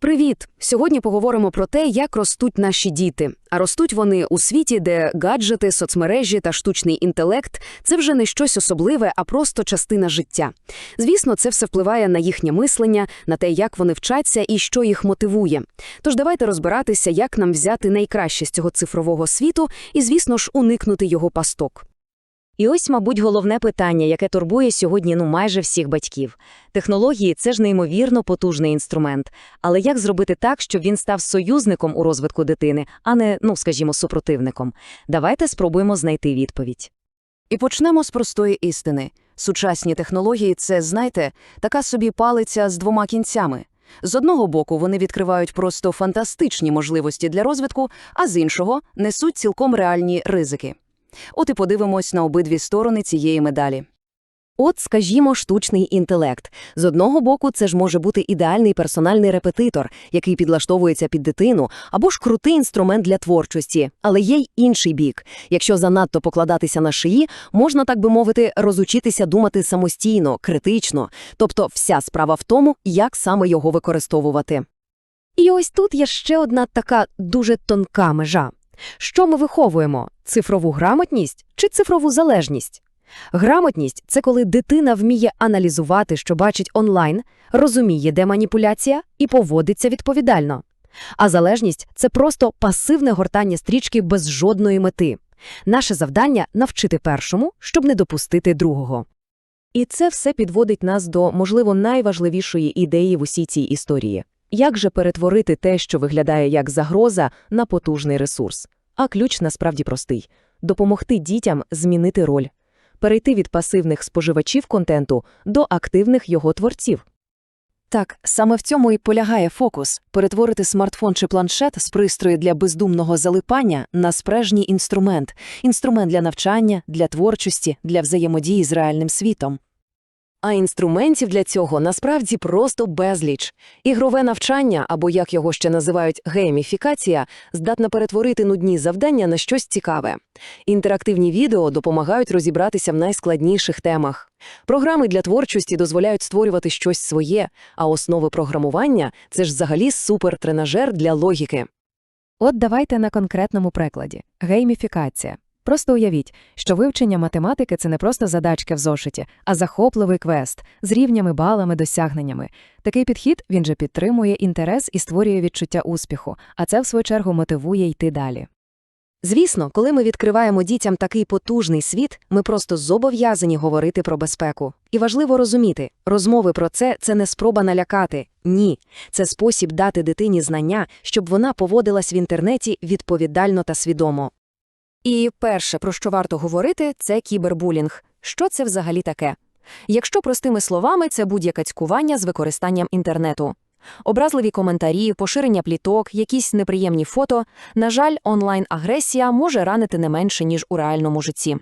Привіт! Сьогодні поговоримо про те, як ростуть наші діти. А ростуть вони у світі, де гаджети, соцмережі та штучний інтелект це вже не щось особливе, а просто частина життя. Звісно, це все впливає на їхнє мислення, на те, як вони вчаться і що їх мотивує. Тож давайте розбиратися, як нам взяти найкраще з цього цифрового світу і, звісно ж, уникнути його пасток. І ось, мабуть, головне питання, яке турбує сьогодні ну майже всіх батьків. Технології – це ж неймовірно потужний інструмент. Але як зробити так, щоб він став союзником у розвитку дитини, а не, ну, скажімо, супротивником? Давайте спробуємо знайти відповідь. І почнемо з простої істини. Сучасні технології – це, знаєте, така собі палиця з двома кінцями. З одного боку вони відкривають просто фантастичні можливості для розвитку, а з іншого – несуть цілком реальні ризики. От і подивимось на обидві сторони цієї медалі. От, скажімо, штучний інтелект. З одного боку, це ж може бути ідеальний персональний репетитор, який підлаштовується під дитину, або ж крутий інструмент для творчості. Але є й інший бік. Якщо занадто покладатися на шиї, можна, так би мовити, розучитися думати самостійно, критично. Тобто вся справа в тому, як саме його використовувати. І ось тут є ще одна така дуже тонка межа. Що ми виховуємо? Цифрову грамотність чи цифрову залежність? Грамотність – це коли дитина вміє аналізувати, що бачить онлайн, розуміє, де маніпуляція, і поводиться відповідально. А залежність – це просто пасивне гортання стрічки без жодної мети. Наше завдання – навчити першому, щоб не допустити другого. І це все підводить нас до, можливо, найважливішої ідеї в усій цій історії. Як же перетворити те, що виглядає як загроза, на потужний ресурс? А ключ насправді простий – допомогти дітям змінити роль, перейти від пасивних споживачів контенту до активних його творців. Так, саме в цьому і полягає фокус – перетворити смартфон чи планшет з пристрою для бездумного залипання на справжній інструмент. Інструмент для навчання, для творчості, для взаємодії з реальним світом. А інструментів для цього насправді просто безліч. Ігрове навчання, або як його ще називають гейміфікація, здатна перетворити нудні завдання на щось цікаве. Інтерактивні відео допомагають розібратися в найскладніших темах. Програми для творчості дозволяють створювати щось своє, а основи програмування – це ж взагалі супертренажер для логіки. От давайте на конкретному прикладі. Гейміфікація. Просто уявіть, що вивчення математики – це не просто задачки в зошиті, а захопливий квест з рівнями, балами, досягненнями. Такий підхід, він же підтримує інтерес і створює відчуття успіху, а це, в свою чергу, мотивує йти далі. Звісно, коли ми відкриваємо дітям такий потужний світ, ми просто зобов'язані говорити про безпеку. І важливо розуміти, розмови про це – це не спроба налякати. Ні. Це спосіб дати дитині знання, щоб вона поводилась в інтернеті відповідально та свідомо. І перше, про що варто говорити, це кібербулінг. Що це взагалі таке? Якщо простими словами, це будь-яке цькування з використанням інтернету. Образливі коментарі, поширення пліток, якісь неприємні фото. На жаль, онлайн-агресія може ранити не менше, ніж у реальному житті.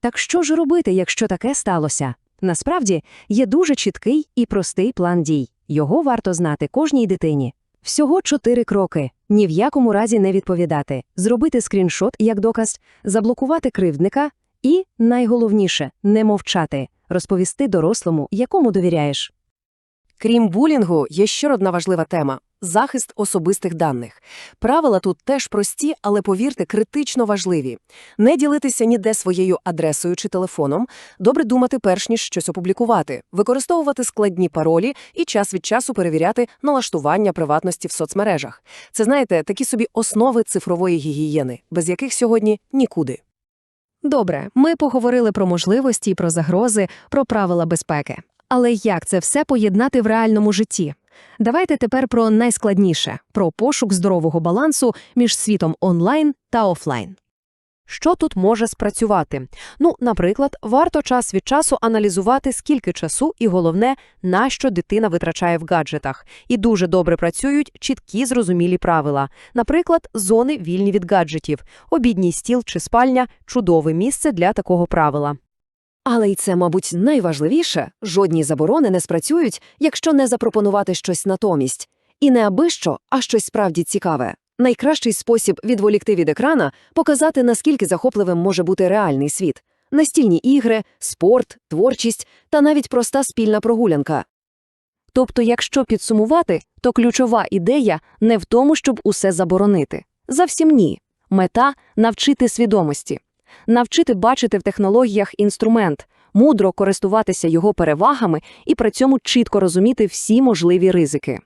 Так що ж робити, якщо таке сталося? Насправді, є дуже чіткий і простий план дій. Його варто знати кожній дитині. Всього чотири кроки. Ні в якому разі не відповідати, зробити скріншот як доказ, заблокувати кривдника і, найголовніше, не мовчати, розповісти дорослому, якому довіряєш. Крім булінгу, є ще одна важлива тема – захист особистих даних. Правила тут теж прості, але, повірте, критично важливі. Не ділитися ніде своєю адресою чи телефоном, добре думати перш ніж щось опублікувати, використовувати складні паролі і час від часу перевіряти налаштування приватності в соцмережах. Це, знаєте, такі собі основи цифрової гігієни, без яких сьогодні нікуди. Добре, ми поговорили про можливості про загрози, про правила безпеки. Але як це все поєднати в реальному житті? Давайте тепер про найскладніше – про пошук здорового балансу між світом онлайн та офлайн. Що тут може спрацювати? Ну, наприклад, варто час від часу аналізувати, скільки часу і, головне, на що дитина витрачає в гаджетах. І дуже добре працюють чіткі зрозумілі правила. Наприклад, зони вільні від гаджетів, обідній стіл чи спальня – чудове місце для такого правила. Але й це, мабуть, найважливіше – жодні заборони не спрацюють, якщо не запропонувати щось натомість. І не аби що, а щось справді цікаве. Найкращий спосіб відволікти від екрана – показати, наскільки захопливим може бути реальний світ. Настільні ігри, спорт, творчість та навіть проста спільна прогулянка. Тобто, якщо підсумувати, то ключова ідея не в тому, щоб усе заборонити. Завсім ні. Мета – навчити свідомості. Навчити бачити в технологіях інструмент, мудро користуватися його перевагами і при цьому чітко розуміти всі можливі ризики.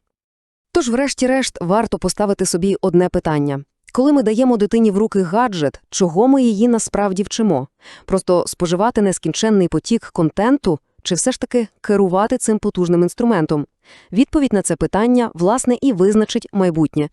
Тож, врешті-решт, варто поставити собі одне питання. Коли ми даємо дитині в руки гаджет, чого ми її насправді вчимо? Просто споживати нескінченний потік контенту чи все ж таки керувати цим потужним інструментом? Відповідь на це питання, власне, і визначить майбутнє